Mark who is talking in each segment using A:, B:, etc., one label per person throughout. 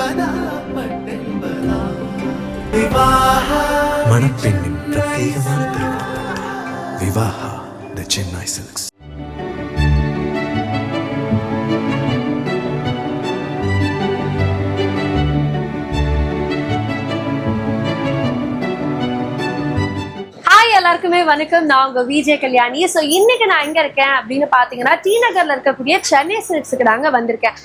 A: மணப்பெண்ணின் பிரத்யேகமான விவாஹா த சென்னை சில்க்ஸ் எல்லாருக்குமே வணக்கம் நான் உங்க விஜய் கல்யாணி ஸோ இன்னைக்கு நான் எங்க இருக்கேன் அப்படின்னு பாத்தீங்கன்னா டி நகர்ல இருக்கக்கூடிய சென்னை சில்க்ஸுக்கு நாங்க வந்திருக்கேன்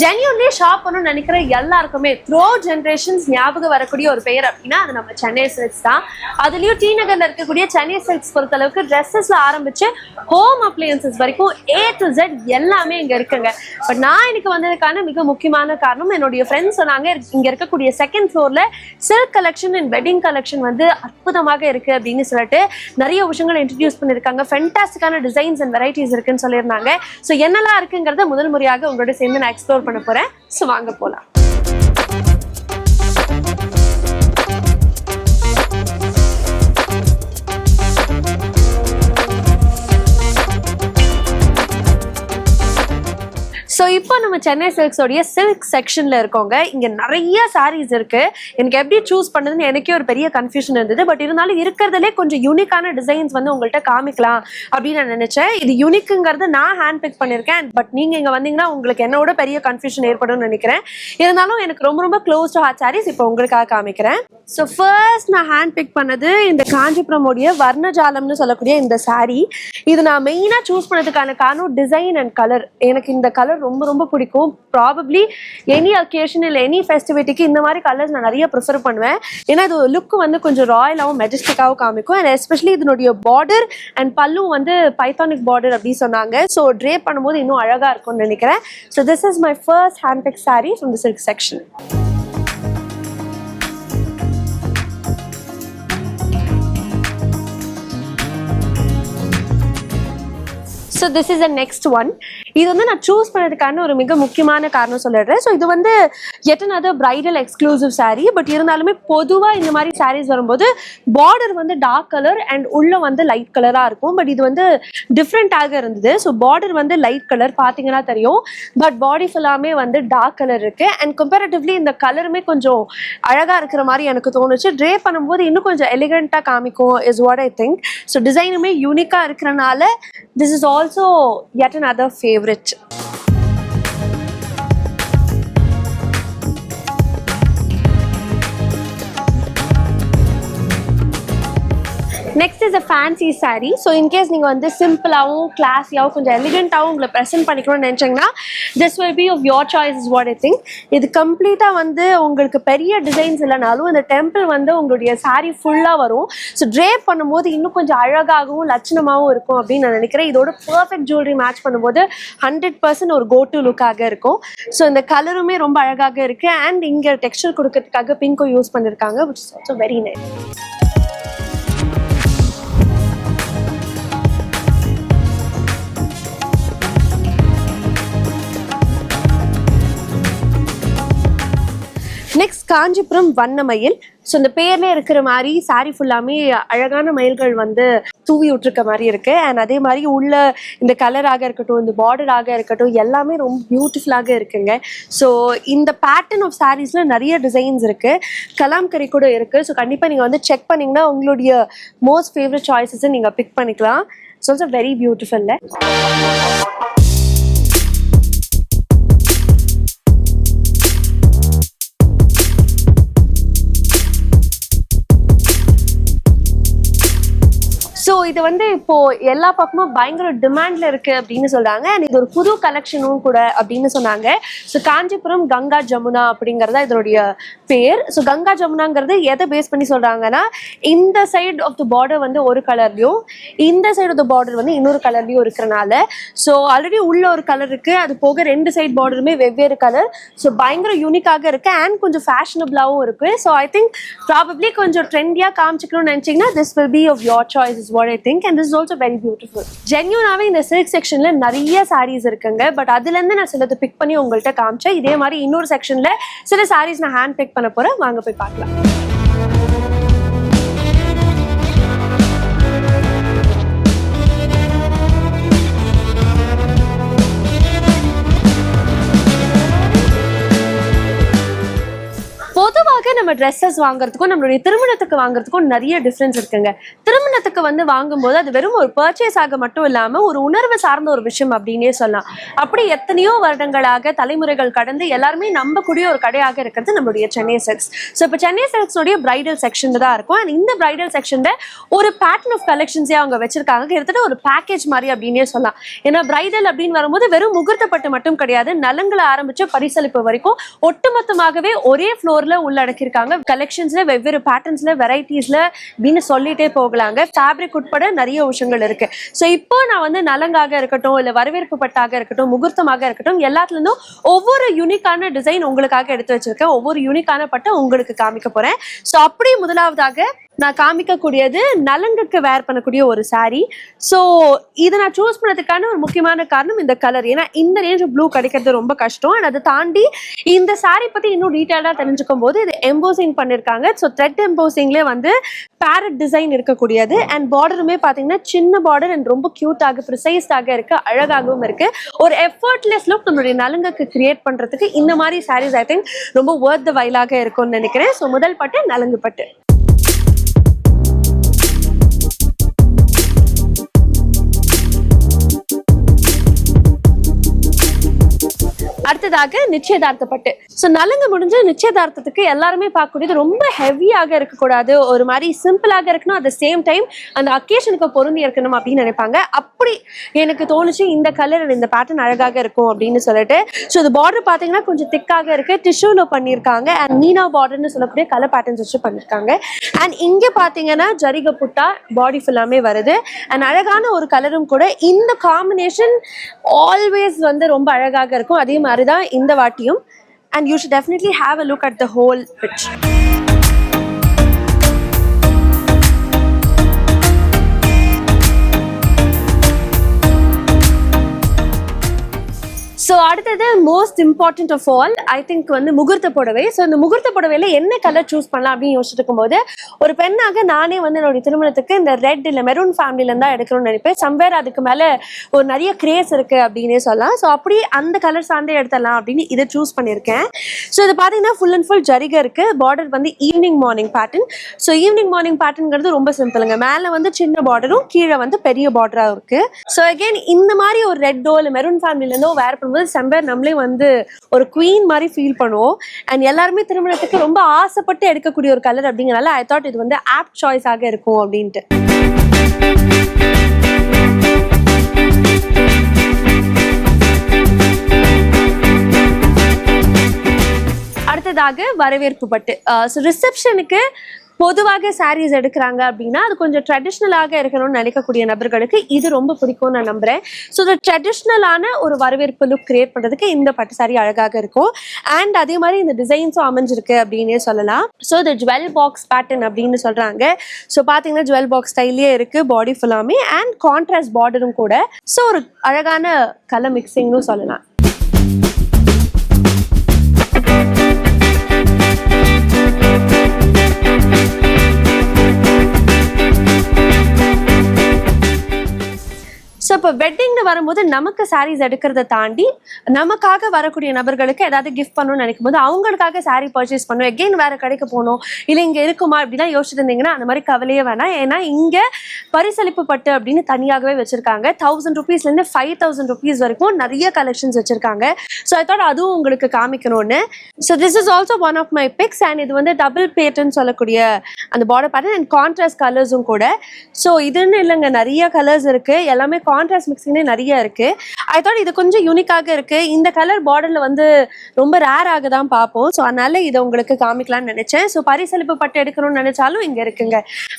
A: ஜென்யூன்லி ஷாப் பண்ணணும்னு நினைக்கிற எல்லாருக்குமே த்ரோ ஜென்ரேஷன்ஸ் ஞாபகம் வரக்கூடிய ஒரு பெயர் அப்படின்னா அது நம்ம சென்னை சில்க்ஸ் தான் அதுலயும் டி நகர்ல இருக்கக்கூடிய சென்னை சில்க்ஸ் பொறுத்த அளவுக்கு ட்ரெஸ்ஸஸ்ல ஆரம்பிச்சு ஹோம் அப்ளையன்சஸ் வரைக்கும் ஏ டு ஜெட் எல்லாமே இங்க இருக்குங்க பட் நான் இன்னைக்கு வந்ததுக்கான மிக முக்கியமான காரணம் என்னுடைய ஃப்ரெண்ட்ஸ் சொன்னாங்க இங்க இருக்கக்கூடிய செகண்ட் ஃப்ளோர்ல silk collection and wedding collection வந்து அற்புதமாக இருக்கு அப்படின்னு சொல்லிட்டு நிறைய விஷயங்கள் இன்ட்ரடியூஸ் பண்ணியிருக்காங்க ஃபென்டாஸ்டிக்கான டிசைன்ஸ் அண்ட் வெரைட்டிஸ் இருக்குன்னு சொல்லியிருந்தாங்க ஸோ என்னெல்லாம் இருக்குங்கிறத முதல் முறையாக உங்களோட சேர்ந்து நான் எக்ஸ்ப்ளோர் பண்ண போகிறேன் ஸோ வாங்க போகலாம் ஸோ இப்போ நம்ம சென்னை சில்க்ஸோடைய சில்க் செக்ஷனில் இருக்கோங்க இங்கே நிறைய சாரீஸ் இருக்குது எனக்கு எப்படி சூஸ் பண்ணுதுன்னு எனக்கே ஒரு பெரிய கன்ஃபியூஷன் இருந்தது பட் இருந்தாலும் இருக்கிறதுலே கொஞ்சம் யூனிக்கான டிசைன்ஸ் வந்து உங்கள்கிட்ட காமிக்கலாம் அப்படின்னு நான் நினச்சேன் இது யூனிக்குங்கிறது நான் ஹேண்ட் பிக் பண்ணியிருக்கேன் பட் நீங்கள் இங்கே வந்தீங்கன்னா உங்களுக்கு என்னோட பெரிய கன்ஃபியூஷன் ஏற்படும்னு நினைக்கிறேன் இருந்தாலும் எனக்கு ரொம்ப ரொம்ப க்ளோஸ் டு ஹார்ட் சாரீஸ் இப்போ உங்களுக்காக காமிக்கிறேன் ஸோ ஃபர்ஸ்ட் நான் ஹேண்ட் பிக் பண்ணது இந்த காஞ்சிபுரமுடைய வர்ணஜாலம்னு சொல்லக்கூடிய இந்த சாரீ இது நான் மெயினாக சூஸ் பண்ணதுக்கான காரணம் டிசைன் அண்ட் கலர் எனக்கு இந்த கலர் ரொம்ப ரொம்ப பிடிக்கும் ப்ராபப்ளி எனி அக்கேஷன் இல்லை எனி ஃபெஸ்டிவிட்டிக்கு இந்த மாதிரி கலர்ஸ் நான் நிறைய ப்ரிஃபர் பண்ணுவேன் ஏன்னா இது லுக் வந்து கொஞ்சம் ராயலாகவும் மெஜஸ்டிக்காகவும் காமிக்கும் அண்ட் எஸ்பெஷலி இதனுடைய பார்டர் அண்ட் பல்லும் வந்து பைத்தானிக் பார்டர் அப்படின்னு சொன்னாங்க ஸோ ட்ரே பண்ணும்போது இன்னும் அழகாக இருக்கும்னு நினைக்கிறேன் so this is my first handpick sarees from the silk section so this is a next one இது வந்து நான் சூஸ் பண்ணதுக்கான ஒரு மிக முக்கியமான காரணம் சொல்லிடுறேன் ஸோ இது வந்து எட்டனாவது பிரைடல் எக்ஸ்க்ளூசிவ் சாரீ பட் இருந்தாலுமே பொதுவாக இந்த மாதிரி சாரீஸ் வரும்போது பார்டர் வந்து டார்க் கலர் அண்ட் உள்ளே வந்து லைட் கலராக இருக்கும் பட் இது வந்து டிஃப்ரெண்ட்டாக இருந்தது ஸோ பார்டர் வந்து லைட் கலர் பார்த்தீங்கன்னா தெரியும் பட் பாடி ஃபுல்லாமே வந்து டார்க் கலர் இருக்குது அண்ட் கம்பேரட்டிவ்லி இந்த கலருமே கொஞ்சம் அழகாக இருக்கிற மாதிரி எனக்கு தோணுச்சு ட்ரே பண்ணும்போது இன்னும் கொஞ்சம் எலிகண்ட்டாக காமிக்கும் is what I think so டிசைனுமே யூனிக்காக இருக்கிறனால this is also also yet another favorite. Next is a fancy saree so in case நீங்கள் வந்து சிம்பிளாகவும் கிளாஸியாகவும் கொஞ்சம் எலிகென்ட்டாகவும் உங்களை ப்ரெசென்ட் பண்ணிக்கணும்னு நினச்சிங்கன்னா this will be of your choice is what I think இது கம்ப்ளீட்டாக வந்து உங்களுக்கு பெரிய டிசைன்ஸ் இல்லைனாலும் இந்த டெம்பிள் வந்து உங்களுடைய சாரீ ஃபுல்லாக வரும் ஸோ ட்ரேப் பண்ணும்போது இன்னும் கொஞ்சம் அழகாகவும் லட்சணமாகவும் இருக்கும் அப்படின்னு நான் நினைக்கிறேன் இதோட பர்ஃபெக்ட் ஜுவல்லரி மேட்ச் பண்ணும்போது ஹண்ட்ரட் பர்சன்ட் ஒரு கோ டு லுக்காக இருக்கும் ஸோ இந்த கலருமே ரொம்ப அழகாக இருக்குது அண்ட் இங்கே டெக்ஸ்டர் கொடுக்கறதுக்காக பிங்க்கும் யூஸ் பண்ணியிருக்காங்க which is also very nice Kanchipuram வண்ண மயில் ஸோ இந்த பேர்ல இருக்கிற மாதிரி சாரி ஃபுல்லாமே அழகான மயில்கள் வந்து தூவி விட்டுருக்க மாதிரி இருக்கு அண்ட் அதே மாதிரி உள்ள இந்த கலராக இருக்கட்டும் இந்த பார்டராக இருக்கட்டும் எல்லாமே ரொம்ப பியூட்டிஃபுல்லாக இருக்குங்க ஸோ இந்த பேட்டர்ன் ஆஃப் சாரீஸ்ல நிறைய டிசைன்ஸ் இருக்கு கறி கூட இருக்கு ஸோ கண்டிப்பாக நீங்கள் வந்து செக் பண்ணீங்கன்னா உங்களுடைய மோஸ்ட் ஃபேவரட் சாய்ஸஸை நீங்கள் பிக் பண்ணிக்கலாம் ஸோ இட்ஸ் வெரி பியூட்டிஃபுல்ல இது வந்து இப்போ எல்லா பக்கமும் பயங்கர டிமாண்ட்ல இருக்கு அப்படின்னு சொல்றாங்க அண்ட் இது ஒரு புது கலெக்ஷனும் கூட அப்படின்னு சொன்னாங்க ஸோ காஞ்சிபுரம் கங்கா ஜமுனா அப்படிங்கறத இதனுடைய பேர் ஸோ கங்கா ஜமுனாங்கிறது எதை பேஸ் பண்ணி சொல்றாங்கன்னா இந்த சைடு ஆஃப் த பார்டர் வந்து ஒரு கலர்லயும் இந்த சைடு ஆஃப் த பார்டர் வந்து இன்னொரு கலர்லயும் இருக்கிறனால ஸோ ஆல்ரெடி உள்ள ஒரு கலர் இருக்கு அது போக ரெண்டு சைடு பார்டருமே வெவ்வேறு கலர் ஸோ பயங்கர யூனிக்காக இருக்கு அண்ட் கொஞ்சம் ஃபேஷனபிளாகவும் இருக்கு ஸோ ஐ திங்க் ப்ராபப்ளி கொஞ்சம் ட்ரெண்டியாக காமிச்சிக்கணும்னு நினச்சிங்கன்னா this will be of your choice is what I think and this also very beautiful ஜென்யூனாவே இந்த சில்க் செக்ஷன்ல நிறைய சாரீஸ் இருக்குங்க பட் அதுல இருந்து நான் சிலது பிக் பண்ணி உங்கள்கிட்ட காமிச்சேன் இதே மாதிரி இன்னொரு செக்ஷன்ல சில சாரீஸ் நான் ஹேண்ட் பிக் பண்ண போகிறேன் வாங்க போய் பார்க்கலாம் நம்ம ட்ரெஸ்ஸஸ் வாங்குறதுக்கும் நம்மளுடைய திருமணத்துக்கு வாங்குறதுக்கும் நிறைய டிஃப்ரென்ஸ் இருக்குங்க திருமணத்துக்கு வந்து வாங்கும்போது அது வெறும் ஒரு பர்ச்சேஸ் ஆக மட்டும் இல்லாமல் ஒரு உணர்வு சார்ந்த ஒரு விஷயம் அப்படின்னே சொல்லலாம் அப்படி எத்தனையோ வருடங்களாக தலைமுறைகள் கடந்து எல்லாருமே நம்பக்கூடிய ஒரு கடையாக இருக்கிறது நம்மளுடைய சென்னை சில்க்ஸ் ஸோ இப்போ சென்னை சில்க்ஸ்னுடைய பிரைடல் செக்ஷன் தான் இருக்கும் அண்ட் இந்த பிரைடல் செக்ஷனில் ஒரு பேட்டர்ன் ஆஃப் கலெக்ஷன்ஸே அவங்க வச்சிருக்காங்க கிட்டத்தட்ட ஒரு பேக்கேஜ் மாதிரி அப்படின்னே சொல்லலாம் ஏன்னா பிரைடல் அப்படின்னு வரும்போது வெறும் முகூர்த்தப்பட்டு மட்டும் கிடையாது நலங்களை ஆரம்பிச்சு பரிசளிப்பு வரைக்கும் ஒட்டுமொத்தமாகவே ஒரே ஃப்ளோரில் உள்ளடக்கி உருவாக்கியிருக்காங்க கலெக்ஷன்ஸ்ல வெவ்வேறு பேட்டர்ன்ஸ்ல வெரைட்டிஸ்ல அப்படின்னு சொல்லிட்டே போகலாங்க ஃபேப்ரிக் உட்பட நிறைய விஷயங்கள் இருக்கு ஸோ இப்போ நான் வந்து நலங்காக இருக்கட்டும் இல்லை வரவேற்பு பட்டாக இருக்கட்டும் முகூர்த்தமாக இருக்கட்டும் எல்லாத்துலேருந்தும் ஒவ்வொரு யூனிக்கான டிசைன் உங்களுக்காக எடுத்து வச்சிருக்கேன் ஒவ்வொரு யூனிக்கான பட்டை உங்களுக்கு காமிக்க போறேன் ஸோ அப்படி முதலாவதாக நான் காமிக்கக்கூடியது நலங்குக்கு வேர் பண்ணக்கூடிய ஒரு சாரி ஸோ இதை நான் சூஸ் பண்ணதுக்கான ஒரு முக்கியமான காரணம் இந்த கலர் ஏன்னா இந்த ரேஞ்ச் ப்ளூ கிடைக்கிறது ரொம்ப கஷ்டம் அண்ட் அதை தாண்டி இந்த சாரி பற்றி இன்னும் டீட்டெயிலாக தெரிஞ்சுக்கும் போது இது எம்போசிங் பண்ணியிருக்காங்க ஸோ த்ரெட் எம்போசிங்லேயே வந்து பேரட் டிசைன் இருக்கக்கூடியது அண்ட் பார்டருமே பார்த்தீங்கன்னா சின்ன பார்டர் அண்ட் ரொம்ப க்யூட்டாக ப்ரிசைஸ்டாக இருக்குது அழகாகவும் இருக்குது ஒரு எஃபர்ட்லெஸ் லுக் நம்மளுடைய நலங்குக்கு கிரியேட் பண்ணுறதுக்கு இந்த மாதிரி சாரீஸ் ஐ திங்க் ரொம்ப ஒர்த் வைலாக இருக்கும்னு நினைக்கிறேன் ஸோ முதல் பட்டு நலங்கு பட்டு அடுத்ததாக நிச்சயதார்த்த பட்டு ஸோ நலங்கு முடிஞ்ச நிச்சயதார்த்தத்துக்கு எல்லாருமே பார்க்கக்கூடியது ரொம்ப ஹெவியாக இருக்கக்கூடாது ஒரு மாதிரி சிம்பிளாக இருக்கணும் அட் த சேம் டைம் அந்த அக்கேஷனுக்கு பொருந்தி இருக்கணும் அப்படின்னு நினைப்பாங்க அப்படி எனக்கு தோணுச்சு இந்த கலர் இந்த பேட்டர்ன் அழகாக இருக்கும் அப்படின்னு சொல்லிட்டு ஸோ இது பார்டர் பார்த்தீங்கன்னா கொஞ்சம் திக்காக இருக்கு டிஷ்யூல பண்ணியிருக்காங்க அண்ட் மீனா பார்டர்னு சொல்லக்கூடிய கலர் பேட்டர்ன்ஸ் வச்சு பண்ணியிருக்காங்க அண்ட் இங்கே பார்த்தீங்கன்னா ஜரிக புட்டா பாடி ஃபுல்லாமே வருது அண்ட் அழகான ஒரு கலரும் கூட இந்த காம்பினேஷன் ஆல்வேஸ் வந்து ரொம்ப அழகாக இருக்கும் அதே மாதிரி மாதிரி தான் இந்த வாட்டியும் and you should definitely have a look at the whole picture so அடுத்தது most important of all I think வந்து முகூர்த்த புடவை ஸோ இந்த முகூர்த்த புடவையில என்ன கலர் சூஸ் பண்ணலாம் அப்படின்னு யோசிச்சுட்டு இருக்கும்போது ஒரு பெண்ணாக நானே வந்து என்னுடைய திருமணத்துக்கு இந்த ரெட் இல்லை மெரூன் ஃபேமிலியிலேருந்து தான் எடுக்கணும்னு நினைப்பேன் சம்வேர் அதுக்கு மேலே ஒரு நிறைய கிரேஸ் இருக்குது அப்படின்னே சொல்லலாம் ஸோ அப்படி அந்த கலர் சார்ந்தே எடுத்துடலாம் அப்படின்னு இதை சூஸ் பண்ணியிருக்கேன் ஸோ இது பார்த்தீங்கன்னா ஃபுல் அண்ட் ஃபுல் ஜரிகை இருக்குது பார்டர் வந்து evening morning pattern so evening morning பேட்டர்ங்கிறது ரொம்ப சிம்பிளுங்க மேலே வந்து சின்ன பார்டரும் கீழே வந்து பெரிய பார்டராக இருக்குது ஸோ அகெயின் இந்த மாதிரி ஒரு ரெட்டோ இல்லை மெரூன் ஃபேமிலியிலேருந்தோ வேறு பார்க்கும்போது செம்பர் நம்மளே வந்து ஒரு குவீன் மாதிரி ஃபீல் பண்ணுவோம் அண்ட் எல்லாருமே திருமணத்துக்கு ரொம்ப ஆசைப்பட்டு எடுக்கக்கூடிய ஒரு கலர் அப்படிங்கிறனால ஐ தாட் இது வந்து ஆப் சாய்ஸாக இருக்கும் அப்படின்ட்டு அடுத்ததாக வரவேற்பு பட்டு ஸோ ரிசப்ஷனுக்கு பொதுவாக சாரீஸ் எடுக்கிறாங்க அப்படின்னா அது கொஞ்சம் ட்ரெடிஷ்னலாக இருக்கணும்னு நினைக்கக்கூடிய நபர்களுக்கு இது ரொம்ப பிடிக்கும் நான் நம்புறேன் ஸோ இந்த ட்ரெடிஷ்னலான ஒரு வரவேற்பு லுக் கிரியேட் பண்ணுறதுக்கு இந்த பட்டு சாரி அழகாக இருக்கும் அண்ட் அதே மாதிரி இந்த டிசைன்ஸும் அமைஞ்சிருக்கு அப்படின்னே சொல்லலாம் ஸோ இந்த ஜுவல் பாக்ஸ் பேட்டர்ன் அப்படின்னு சொல்கிறாங்க ஸோ பார்த்தீங்கன்னா ஜுவல் பாக்ஸ் ஸ்டைலே இருக்கு பாடி ஃபுல்லாமே அண்ட் கான்ட்ராஸ்ட் பார்டரும் கூட ஸோ ஒரு அழகான கலர் மிக்சிங்னு சொல்லலாம் இப்போ வெட்டிங்னு வரும்போது நமக்கு சாரீஸ் எடுக்கிறத தாண்டி நமக்காக வரக்கூடிய நபர்களுக்கு ஏதாவது கிஃப்ட் பண்ணணும்னு நினைக்கும் போது அவங்களுக்காக சாரீ பர்ச்சேஸ் பண்ணணும் எகெயின் வேற கடைக்கு போகணும் இல்லை இங்கே இருக்குமா அப்படிலாம் யோசிச்சுட்டு இருந்தீங்கன்னா அந்த மாதிரி கவலையே வேணாம் ஏன்னா இங்கே பரிசளிப்பு பட்டு அப்படின்னு தனியாகவே வச்சிருக்காங்க தௌசண்ட் ருபீஸ்லேருந்து ஃபைவ் தௌசண்ட் ருபீஸ் வரைக்கும் நிறைய கலெக்ஷன்ஸ் வச்சிருக்காங்க ஸோ ஐ தாட் அதுவும் உங்களுக்கு காமிக்கணும்னு so this is also one of my picks and இது வந்து டபுள் பேட்டர்ன் சொல்லக்கூடிய அந்த பார்டர் பேட்டர்ன் அண்ட் கான்ட்ராஸ்ட் கலர்ஸும் கூட ஸோ இதுன்னு இல்லைங்க நிறைய கலர்ஸ் இருக்குது எல்லாமே கான்ட்ராஸ்ட் கான்ட்ராஸ்ட் மிக்சிங்னே நிறைய இருக்கு ஐ தாட் இது கொஞ்சம் யூனிக்காக இருக்கு இந்த கலர் பார்டர்ல வந்து ரொம்ப ரேர் ஆக தான் பார்ப்போம் ஸோ அதனால இதை உங்களுக்கு காமிக்கலாம்னு நினைச்சேன் ஸோ பரிசளிப்பு பட்டு எடுக்கணும்னு நினைச்சாலும் இங்க இருக்குங்க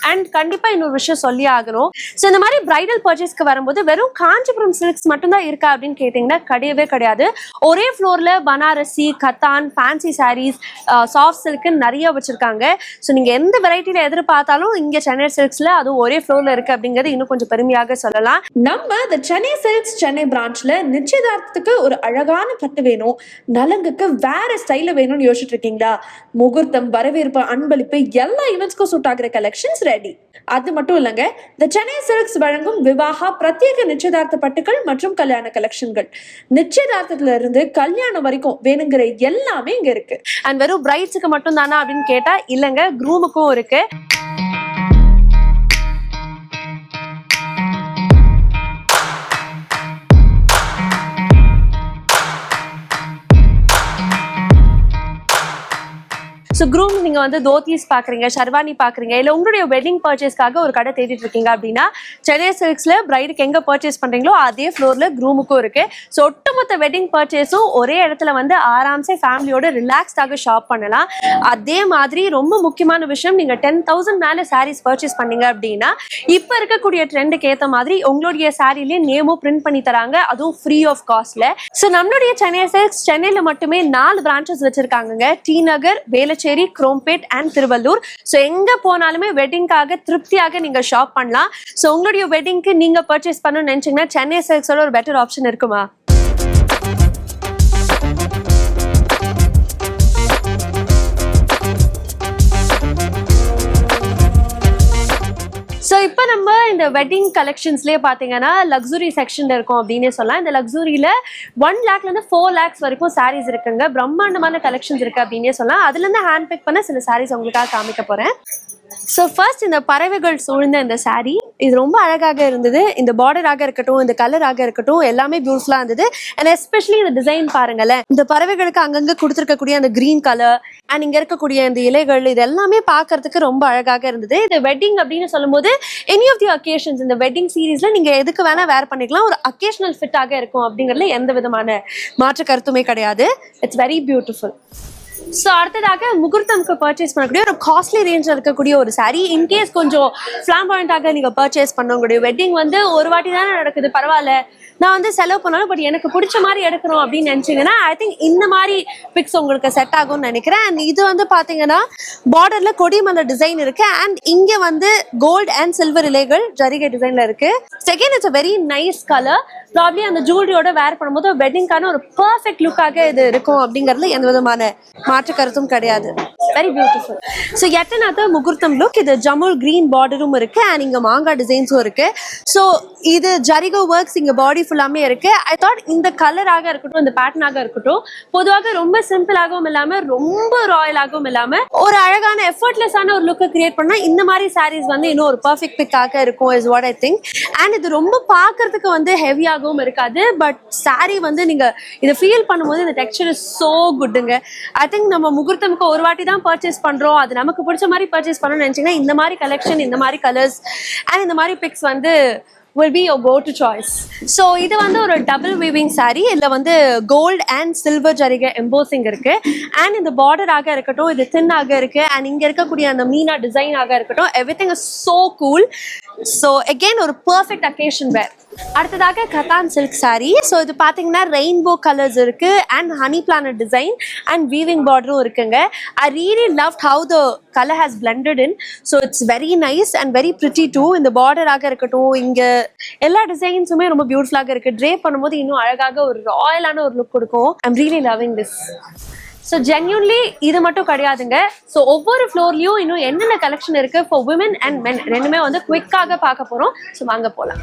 A: அண்ட் கண்டிப்பா இன்னொரு விஷயம் சொல்லி ஆகணும் ஸோ இந்த மாதிரி பிரைடல் பர்ச்சேஸ்க்கு வரும்போது வெறும் காஞ்சிபுரம் சில்க்ஸ் தான் இருக்கா அப்படின்னு கேட்டீங்கன்னா கிடையவே கிடையாது ஒரே ஃப்ளோர்ல Banarasi Katan fancy sarees soft silk நிறைய வச்சிருக்காங்க ஸோ நீங்க எந்த வெரைட்டியில எதிர்பார்த்தாலும் இங்க சென்னை சில்க்ஸ்ல அதுவும் ஒரே ஃப்ளோர்ல இருக்கு அப்படிங்கிறது இன்னும் கொஞ்சம் பெருமையாக சொல்லலாம் நம்ம த சென்னை சில்க்ஸ் சென்னை பிரான்ச்ல நிச்சயதார்த்தத்துக்கு ஒரு அழகான பட்டு வேணும் நலங்குக்கு வேற ஸ்டைல வேணும்னு யோசிச்சுட்டு இருக்கீங்களா முகூர்த்தம் வரவேற்பு அன்பளிப்பு எல்லா இவெண்ட்ஸ்க்கும் சூட் ஆகிற கலெக்ஷன்ஸ் ரெடி அது மட்டும் இல்லைங்க த சென்னை சில்க்ஸ் வழங்கும் விவாகா பிரத்யேக நிச்சயதார்த்த பட்டுகள் மற்றும் கல்யாண கலெக்ஷன்கள் நிச்சயதார்த்தத்துல இருந்து கல்யாணம் வரைக்கும் வேணுங்கிற எல்லாமே இங்க இருக்கு அண்ட் வெறும் பிரைட்ஸுக்கு மட்டும் தானா அப்படின்னு கேட்டா இல்லைங்க குரூமுக்கும் இருக்கு ஸோ க்ரூம் நீங்கள் வந்து தோத்திஸ் பார்க்குறீங்க ஷர்வானி பார்க்குறீங்க இல்லை உங்களுடைய வெட்டிங் பர்ச்சேஸ்க்காக ஒரு கடை தேடிட்டு இருக்கீங்க அப்படின்னா சென்னை சில்க்ஸில் பிரைடுக்கு எங்கே பர்ச்சேஸ் பண்ணுறீங்களோ அதே ஃப்ளோரில் க்ரூமுக்கும் இருக்குது ஸோ ஒட்டுமொத்த வெட்டிங் பர்ச்சேஸும் ஒரே இடத்துல வந்து ஆராம்சே ஃபேமிலியோட ரிலாக்ஸ்டாக ஷாப் பண்ணலாம் அதே மாதிரி ரொம்ப முக்கியமான விஷயம் நீங்கள் டென் தௌசண்ட் மேலே சாரீஸ் பர்ச்சேஸ் பண்ணீங்க அப்படின்னா இப்போ இருக்கக்கூடிய ட்ரெண்டுக்கு ஏற்ற மாதிரி உங்களுடைய சாரிலேயே நேமும் பிரிண்ட் பண்ணி தராங்க அதுவும் ஃப்ரீ ஆஃப் காஸ்ட்ல ஸோ நம்மளுடைய சென்னை சில்க்ஸ் சென்னையில் மட்டுமே நாலு பிரான்ச்சஸ் வச்சிருக்காங்க T Nagar Velachery Pondicherry Chromepet and Tiruvallur so எங்கே போனாலுமே வெட்டிங்காக திருப்தியாக நீங்கள் ஷாப் பண்ணலாம் ஸோ உங்களுடைய வெட்டிங்க்கு நீங்கள் பர்ச்சேஸ் பண்ணணும்னு நினச்சிங்கன்னா சென்னை சில்க்ஸோட ஒரு பெட்டர் ஆப்ஷன் இருக்குமா இப்போ நம்ம இந்த வெட்டிங் கலெக்ஷன்ஸ்லேயே பார்த்தீங்கன்னா லக்ஸுரி செக்ஷன்ல இருக்கும் அப்படின்னே சொல்லலாம் இந்த லக்ஸுரியில் ஒன் லேக்லேருந்து ஃபோர் லேக்ஸ் வரைக்கும் சாரீஸ் இருக்குங்க பிரம்மாண்டமான கலெக்ஷன்ஸ் இருக்குது அப்படின்னே சொல்லலாம் அதுலேருந்து ஹேண்ட் பேக் பண்ண சில சாரீஸ் உங்களுக்காக காமிக்க போகிறேன் ஸோ ஃபர்ஸ்ட் இந்த பறவைகள் சூழ்ந்த இந்த சாரீ இது ரொம்ப அழகாக இருந்தது இந்த பார்டராக இருக்கட்டும் இந்த கலராக இருக்கட்டும் எல்லாமே பியூட்டிஃபுல்லா இருந்தது அண்ட் எஸ்பெஷலி இந்த டிசைன் பாருங்களேன் இந்த பறவைகளுக்கு அங்கங்கே கொடுத்துருக்கக்கூடிய அந்த கிரீன் கலர் அண்ட் இங்கே இருக்கக்கூடிய இந்த இலைகள் இது எல்லாமே பாக்குறதுக்கு ரொம்ப அழகாக இருந்தது இந்த வெட்டிங் அப்படின்னு சொல்லும்போது எனி ஆஃப் தி அக்கேஷன்ஸ் இந்த வெட்டிங் சீரீஸ்ல நீங்க எதுக்கு வேணா வேர் பண்ணிக்கலாம் ஒரு அக்கேஷனல் ஃபிட்டாக இருக்கும் அப்படிங்கிறதுல எந்த விதமான மாற்று கருத்துமே கிடையாது இட்ஸ் வெரி பியூட்டிஃபுல் ஸோ அடுத்ததாக முகூர்த்தம்க்கு பர்ச்சேஸ் பண்ணக்கூடிய ஒரு காஸ்ட்லி ரேஞ்சில் இருக்கக்கூடிய ஒரு சாரீ இன்கேஸ் கொஞ்சம் ஃப்ளாம்பாயிண்டாக நீங்கள் பர்ச்சேஸ் பண்ணக்கூடிய வெட்டிங் வந்து ஒரு வாட்டி தானே நடக்குது பரவாயில்ல நான் வந்து செலவு பண்ணாலும் பட் எனக்கு பிடிச்ச மாதிரி எடுக்கணும் அப்படின்னு நினச்சிங்கன்னா ஐ திங்க் இந்த மாதிரி பிக்ஸ் உங்களுக்கு செட் ஆகும்னு நினைக்கிறேன் அண்ட் இது வந்து பார்த்தீங்கன்னா பார்டரில் கொடிமலை டிசைன் இருக்குது அண்ட் இங்கே வந்து கோல்டு அண்ட் சில்வர் இலைகள் ஜரிகை டிசைனில் இருக்குது second it's a very nice colour probably அந்த ஜுவல்லரியோட வேர் பண்ணும்போது வெட்டிங்கான ஒரு பர்ஃபெக்ட் லுக்காக இது இருக்கும் அப்படிங்கிறது எந்த விதமான மாற்று கருத்தும் கிடையாது வெரி பியூட்டிஃபுல் ஸோ எட்டனாத்த முகூர்த்தம் லுக் இது ஜமுல் கிரீன் பார்டரும் இருக்கு அண்ட் இங்க மாங்காய் டிசைன்ஸும் இருக்கு ஸோ இது ஜரிகோ ஒர்க்ஸ் இங்க பாடி ஃபுல்லாமே இருக்கு ஐ தாட் இந்த கலராக இருக்கட்டும் இந்த பேட்டர்னாக இருக்கட்டும் பொதுவாக ரொம்ப சிம்பிளாகவும் இல்லாம ரொம்ப ராயலாகவும் இல்லாம ஒரு அழகான எஃபர்ட்லெஸ்ஸான ஒரு லுக்கை கிரியேட் பண்ணா இந்த மாதிரி சாரீஸ் வந்து இன்னும் ஒரு பர்ஃபெக்ட் பிக்காக இருக்கும் is what I think and இது ரொம்ப பார்க்கறதுக்கு வந்து ஹெவியாகவும் இருக்காது பட் சாரி வந்து நீங்க இதை ஃபீல் பண்ணும்போது இந்த டெக்ஸ்டர் இஸ் சோ குட்டுங்க ஐ திங்க் சம்திங் நம்ம முகூர்த்தமுக்கு ஒரு வாட்டி தான் பர்ச்சேஸ் பண்ணுறோம் அது நமக்கு பிடிச்ச மாதிரி பர்ச்சேஸ் பண்ணணும்னு நினச்சிங்கன்னா இந்த மாதிரி கலெக்ஷன் இந்த மாதிரி கலர்ஸ் அண்ட் இந்த மாதிரி பிக்ஸ் வந்து will be your go to choice so இது வந்து ஒரு டபுள் வீவிங் சாரீ இதில் வந்து கோல்டு அண்ட் சில்வர் ஜரிக எம்போசிங் இருக்குது அண்ட் இந்த பார்டராக இருக்கட்டும் இது தின்னாக இருக்குது அண்ட் இங்கே இருக்கக்கூடிய அந்த மீனா டிசைனாக இருக்கட்டும் everything is so cool so again ஒரு பர்ஃபெக்ட் அக்கேஷன் வேர் அடுத்ததாக கத்தான் சில்க் சாரி ஸோ இது பார்த்தீங்கன்னா ரெயின்போ கலர்ஸ் இருக்கு and honey planet design and weaving பார்டரும் இருக்குங்க I really love how the colour has blended in so it's very nice and very pretty too இந்த பார்டராக இருக்கட்டும் இங்கே எல்லா டிசைன்ஸுமே ரொம்ப பியூட்டிஃபுல்லாக இருக்கு ட்ரே பண்ணும்போது இன்னும் அழகாக ஒரு ராயலான ஒரு லுக் கொடுக்கும் I'm really loving this so genuinely இது மட்டும் கிடையாதுங்க ஸோ ஒவ்வொரு ஃப்ளோர்லையும் இன்னும் என்னென்ன கலெக்ஷன் இருக்குது ஃபார் உமன் அண்ட் மென் ரெண்டுமே வந்து குவிக்காக பார்க்க போகிறோம் ஸோ வாங்க போகலாம்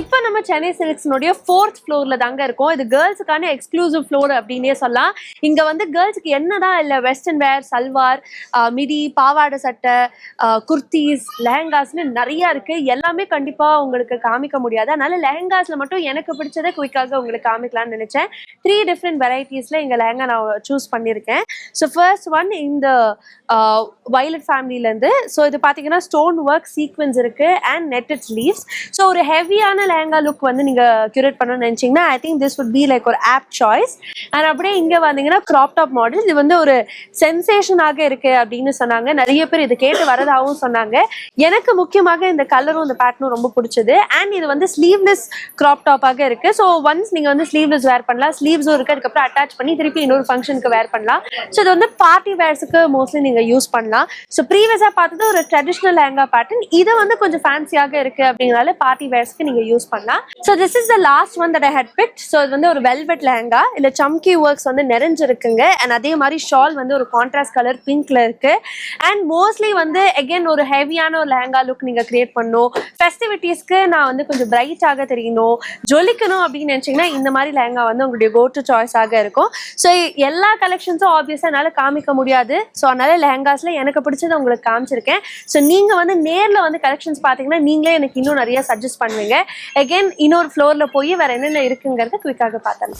A: இப்போ நம்ம சென்னை சில்க்ஸ்னுடைய ஃபோர்த் ஃப்ளோரில் தாங்க இருக்கும் இது கேர்ள்ஸுக்கான எக்ஸ்க்ளூசிவ் ஃப்ளோர் அப்படின்னே சொல்லலாம் இங்கே வந்து கேர்ள்ஸுக்கு தான் இல்லை வெஸ்டர்ன் வேர் சல்வார் மிதி பாவாடை சட்டை குர்த்திஸ் லெஹங்காஸ்னு நிறையா இருக்குது எல்லாமே கண்டிப்பாக உங்களுக்கு காமிக்க முடியாது அதனால் லெஹங்காஸில் மட்டும் எனக்கு பிடிச்சதை குயிக்காக உங்களுக்கு காமிக்கலாம்னு நினச்சேன் த்ரீ டிஃப்ரெண்ட் வெரைட்டிஸில் இங்கே லெஹங்கா நான் சூஸ் பண்ணியிருக்கேன் ஸோ ஃபர்ஸ்ட் ஒன் இந்த வயலட் ஃபேமிலியிலேருந்து ஸோ இது பார்த்தீங்கன்னா ஸ்டோன் ஒர்க் சீக்வன்ஸ் இருக்குது அண்ட் நெட்டட் லீவ்ஸ் ஸோ ஒரு ஹெவியான லேங்கா லுக் வந்து நீங்க க்யூரேட் பண்ணணும் நினைச்சீங்கன்னா I think this would be like ஒரு ஆப் சாய்ஸ் அண்ட் அப்படியே இங்கே வந்தீங்கன்னா க்ராப் டாப் மாடல் இது வந்து ஒரு சென்சேஷனாக இருக்கு அப்படின்னு சொன்னாங்க நிறைய பேர் இது கேட்டு வரதாகவும் சொன்னாங்க எனக்கு முக்கியமாக இந்த கலரும் இந்த பேட்டர்னும் ரொம்ப பிடிச்சது அண்ட் இது வந்து ஸ்லீவ்லெஸ் க்ராப் டாப்பாக இருக்கு ஸோ ஒன்ஸ் நீங்கள் வந்து ஸ்லீவ்லெஸ் வேர் பண்ணலாம் ஸ்லீவ்ஸும் இருக்குது அதுக்கப்புறம் அட்டாச் பண்ணி திருப்பி இன்னொரு ஃபங்க்ஷனுக்கு வேர் பண்ணலாம் ஸோ இது வந்து பார்ட்டி வேர்ஸுக்கு மோஸ்ட்லி நீங்கள் யூஸ் பண்ணலாம் ஸோ ப்ரீவியஸாக பார்த்தது ஒரு ட்ரெடிஷ்னல் லேங்கா பேட்டர்ன் இது வந்து கொஞ்சம் ஃபேன்சியாக இருக்கு அப்படிங்கிறனால பார்ட்டி வேர்ஸ்க்கு நீங்கள் யூஸ் பண்ணலாம் so this is the last one that I had pick so இது வந்து ஒரு வெல்வெட் லெஹங்கா இல்லை சம்கி ஒர்க்ஸ் வந்து நிறைஞ்சிருக்குங்க அண்ட் அதே மாதிரி ஷால் வந்து ஒரு கான்ட்ராஸ்ட் கலர் பிங்க்ல இருக்கு அண்ட் மோஸ்ட்லி வந்து அகெயின் ஒரு ஹெவியான ஒரு லெஹங்கா லுக் நீங்கள் கிரியேட் பண்ணும் ஃபெஸ்டிவிட்டிஸ்க்கு நான் வந்து கொஞ்சம் ஆக தெரியணும் ஜொலிக்கணும் அப்படின்னு நினைச்சீங்கன்னா இந்த மாதிரி லெஹங்கா வந்து உங்களுடைய கோ டு சாய்ஸாக இருக்கும் ஸோ எல்லா கலெக்ஷன்ஸும் ஆப்வியஸாக என்னால் காமிக்க முடியாது ஸோ அதனால லெஹங்காஸில் எனக்கு பிடிச்சத உங்களுக்கு காமிச்சிருக்கேன் ஸோ நீங்கள் வந்து நேரில் வந்து கலெக்ஷன்ஸ் பார்த்தீங்கன்னா நீங்களே எனக்கு இன்னும் நிறைய சஜஸ்ட் பண்ணுவீங்க அகைன் இன்னொரு ஃப்ளோரில் போய் வேறு என்னென்ன இருக்குங்கிறத குயிக்காக பார்த்தேன்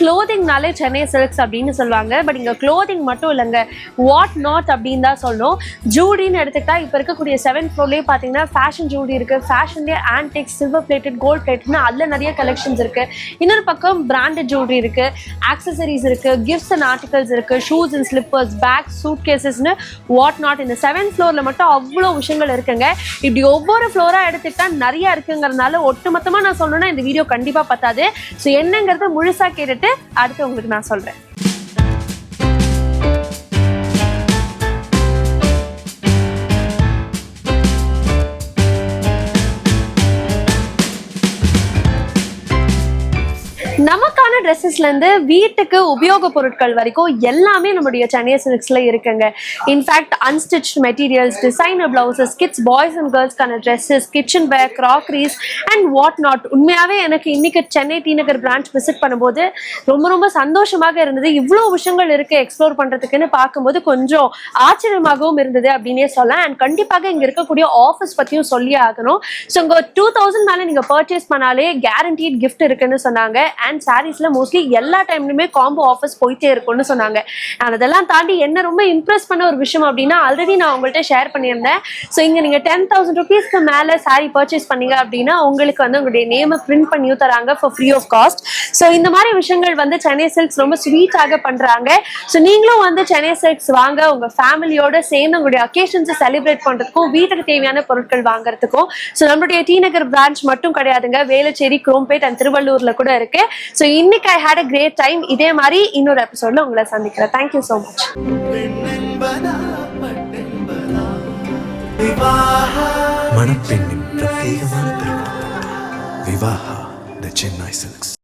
A: க்ளோதிங்னாலே சென்னை சில்க்ஸ் அப்படின்னு சொல்லுவாங்க பட் இங்கே க்ளோதிங் மட்டும் இல்லைங்க வாட் நாட் அப்படின்னு தான் சொல்லணும் ஜூடின்னு எடுத்துக்கிட்டா இப்போ இருக்கக்கூடிய செவன் ஃப்ளோர்லேயே பார்த்தீங்கன்னா ஃபேஷன் ஜூடி இருக்குது ஃபேஷன்லேயே ஆன்டிக் சில்வர் பிளேட்டட் கோல்ட் பிளேட்னு அதில் நிறைய கலெக்ஷன்ஸ் இருக்குது இன்னொரு பக்கம் பிராண்டட் ஜூடி இருக்குது ஆக்சசரிஸ் இருக்குது கிஃப்ட்ஸ் அண்ட் ஆர்டிகல்ஸ் இருக்குது shoes and slippers bag suit கேசஸ்னு வாட் நாட் இந்த செவன்த் ஃப்ளோரில் மட்டும் அவ்வளோ விஷயங்கள் இருக்குங்க இப்படி ஒவ்வொரு ஃப்ளோராக எடுத்துக்கிட்டால் நிறையா இருக்குங்கிறதுனால ஒட்டுமொத்தமாக நான் சொல்லணும்னா இந்த வீடியோ கண்டிப்பாக பார்த்தாது ஸோ என்னங்கிறத முழுசாக கேட்டுட்டு பார்த்துட்டு அடுத்து உங்களுக்கு நான் சொல்கிறேன் நமக்கு ட்ரெஸ்ஸஸ்ல இருந்து வீட்டுக்கு உபயோக பொருட்கள் வரைக்கும் எல்லாமே நம்மளுடைய சென்னை சில்க்ஸ்ல இருக்குங்க in fact unstitch materials designer blouses kids boys and கேர்ள்ஸ்க்கான dresses kitchen pack crockeries and what not உண்மையாவே எனக்கு இன்னைக்கு Chennai T Nagar branch visit பண்ணும்போது ரொம்ப ரொம்ப சந்தோஷமாக இருந்தது இவ்வளோ விஷயங்கள் இருக்கு எக்ஸ்ப்ளோர் பண்றதுக்குன்னு பார்க்கும்போது கொஞ்சம் ஆச்சரியமாகவும் இருந்தது அப்படின்னே சொல்லலாம் அண்ட் கண்டிப்பாக இங்க இருக்கக்கூடிய ஆஃபீஸ் பற்றியும் சொல்லி ஆகணும் ஸோ உங்கள் டூ தௌசண்ட் மேலே நீங்க பர்ச்சேஸ் பண்ணாலே கேரண்டீட் கிஃப்ட் இருக்குன்னு சொன்னாங்க அண்ட் சாரீஸ்ல மோஸ்ட்லி எல்லா டைம்லயுமே காம்போ ஆஃபர்ஸ் போயிட்டே இருக்கும்னு சொன்னாங்க அதெல்லாம் தாண்டி என்ன ரொம்ப இம்ப்ரெஸ் பண்ண ஒரு விஷயம் அப்படின்னா ஆல்ரெடி நான் உங்கள்கிட்ட ஷேர் பண்ணியிருந்தேன் ஸோ இங்கே நீங்கள் டென் தௌசண்ட் ருபீஸ்க்கு மேலே சாரீ பர்ச்சேஸ் பண்ணீங்க அப்படின்னா உங்களுக்கு வந்து உங்களுடைய நேமை பிரிண்ட் பண்ணியும் தராங்க for free of cost so இந்த மாதிரி விஷயங்கள் வந்து சென்னை சில்க்ஸ் ரொம்ப ஸ்வீட்டாக பண்ணுறாங்க ஸோ நீங்களும் வந்து சென்னை சில்க்ஸ் வாங்க உங்கள் ஃபேமிலியோட சேர்ந்து உங்களுடைய அக்கேஷன்ஸை செலிப்ரேட் பண்ணுறதுக்கும் வீட்டுக்கு தேவையான பொருட்கள் வாங்குறதுக்கும் ஸோ நம்மளுடைய டி நகர் பிரான்ச் மட்டும் கிடையாதுங்க வேலச்சேரி குரோம்பேட் அண்ட் திருவள்ளூரில் கூட இருக்கு ஸோ இன்னைக்கு இன்னைக்கு I had a great time இதே மாதிரி இன்னொரு எபிசோட்ல உங்களை சந்திக்கிறேன் தேங்க்யூ சோ மச் மணப்பெண்ணின் பிரத்யேகமான திருமணம் விவாஹா த சென்னை சில்க்ஸ்